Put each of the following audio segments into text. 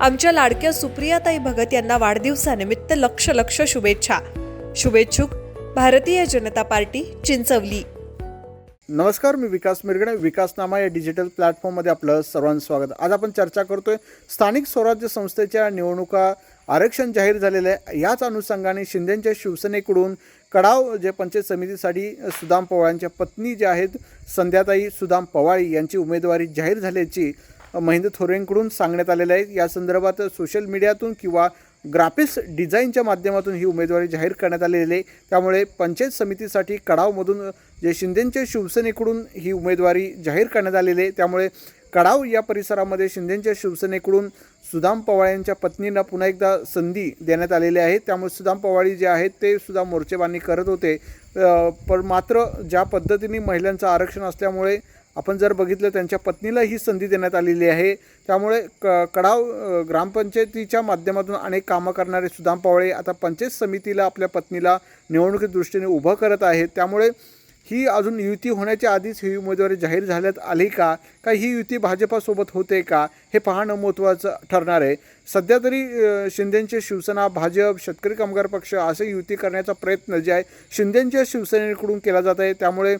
आमच्या लाडक्या सुप्रियाताई भगत यांना वाढदिवसानिमित्त लक्ष लक्ष शुभेच्छा. शुभेच्छुक भारतीय जनता पार्टी चिंचवली. नमस्कार मी विकास मिरगणे. विकासनामा या डिजिटल प्लॅटफॉर्ममध्ये आपलं सर्वांचं स्वागत. आज आपण चर्चा करतोय स्थानिक स्वराज्य संस्थेच्या निवडणुका आरक्षण जाहीर झालेलं आहे. याच अनुषंगाने शिंदेंच्या शिवसेनेकडून कडाव जे पंचायत समितीसाठी सुदाम पवाळांच्या पत्नी जे आहेत संध्याताई सुदाम पवाळी यांची उमेदवारी जाहीर झाल्याची महेंद्र थोरेंकडून सांगण्यात आलेलं आहे या संदर्भात सोशल मीडियातून किंवा ग्राफिक्स डिझाईनच्या माध्यमातून ही उमेदवारी जाहीर करण्यात आलेली आहे. त्यामुळे पंचायत समितीसाठी कडावमधून जे शिंदेंचे शिवसेनेकडून ही उमेदवारी जाहीर करण्यात आलेली आहे. त्यामुळे कडाव या परिसरामध्ये शिंदेंच्या शिवसेनेकडून सुदाम पवाळ यांच्या पत्नींना पुन्हा एकदा संधी देण्यात आलेली आहे. त्यामुळे सुदाम पवाळी जे आहेत ते सुद्धा मोर्चेबांधणी करत होते. पण मात्र ज्या पद्धतीने महिलांचं आरक्षण असल्यामुळे आपण जर बघितलं त्यांच्या पत्नीला ही संधी देण्यात आलेली आहे. त्यामुळे क कडाव ग्रामपंचायतीच्या माध्यमातून अनेक कामं करणारे सुदाम पावळे आता पंचायत समितीला आपल्या पत्नीला निवडणुकी दृष्टीने उभं करत आहेत. त्यामुळे ही अजून युती होण्याच्या आधीच ही उमेदवारी जाहीर झाल्यात आली का? का ही युती भाजपासोबत होते का? हे पाहणं महत्त्वाचं ठरणार आहे. सध्या तरी शिंदेंचे शिवसेना भाजप शेतकरी कामगार पक्ष असे युती करण्याचा प्रयत्न जे आहे शिंदेंच्या शिवसेनेकडून केला जात आहे. त्यामुळे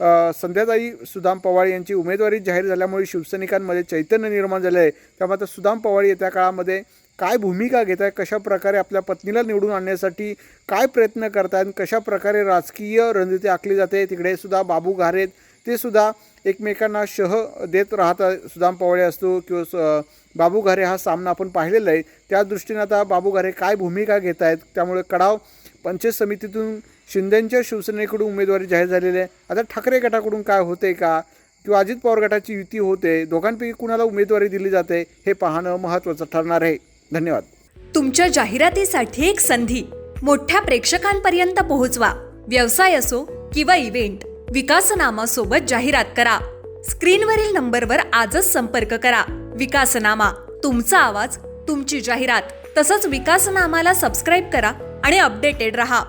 संध्याताई सुदाम पवार यांची उमेदवारी जाहीर झाल्यामुळे शिवसैनिकांमध्ये चैतन्य निर्माण झालं आहे. त्यामुळे आता सुदाम पवार येत्या काळामध्ये काय भूमिका घेत आहे कशा प्रकारे आपल्या पत्नीला निवडून आणण्यासाठी काय प्रयत्न करतायत कशा प्रकारे राजकीय रणनीती आखली जाते तिकडे सुद्धा बाबू घारेत ते सुद्धा एकमेकांना शह देत राहतात सुदाम पवाळे असतो किंवा स- बाबू घारे हा सामना आपण पाहिलेला आहे. त्या दृष्टीने आता बाबू घारे काय भूमिका घेत आहेत त्यामुळे कडाव पंचायत समितीतून शिंदेंच्या शिवसेनेकडून उमेदवारी जाहीर झालेली आहे. आता ठाकरे गटाकडून काय होते का? किंवा अजित पवार गटाची युती होते. दोघांपैकी कुणाला उमेदवारी दिली जाते हे पाहणं महत्त्वाचं ठरणार आहे. धन्यवाद. तुमच्या जाहिरातीसाठी एक संधी. मोठ्या प्रेक्षकांपर्यंत पोहोचवा. व्यवसाय असो किंवा इव्हेंट विकासनामासोबत जाहिरात करा. स्क्रीनवरील नंबरवर आजच संपर्क करा. विकासनामा तुमचा आवाज तुमची जाहिरात. तसंच विकासनामाला सबस्क्राईब करा आणि अपडेटेड रहा.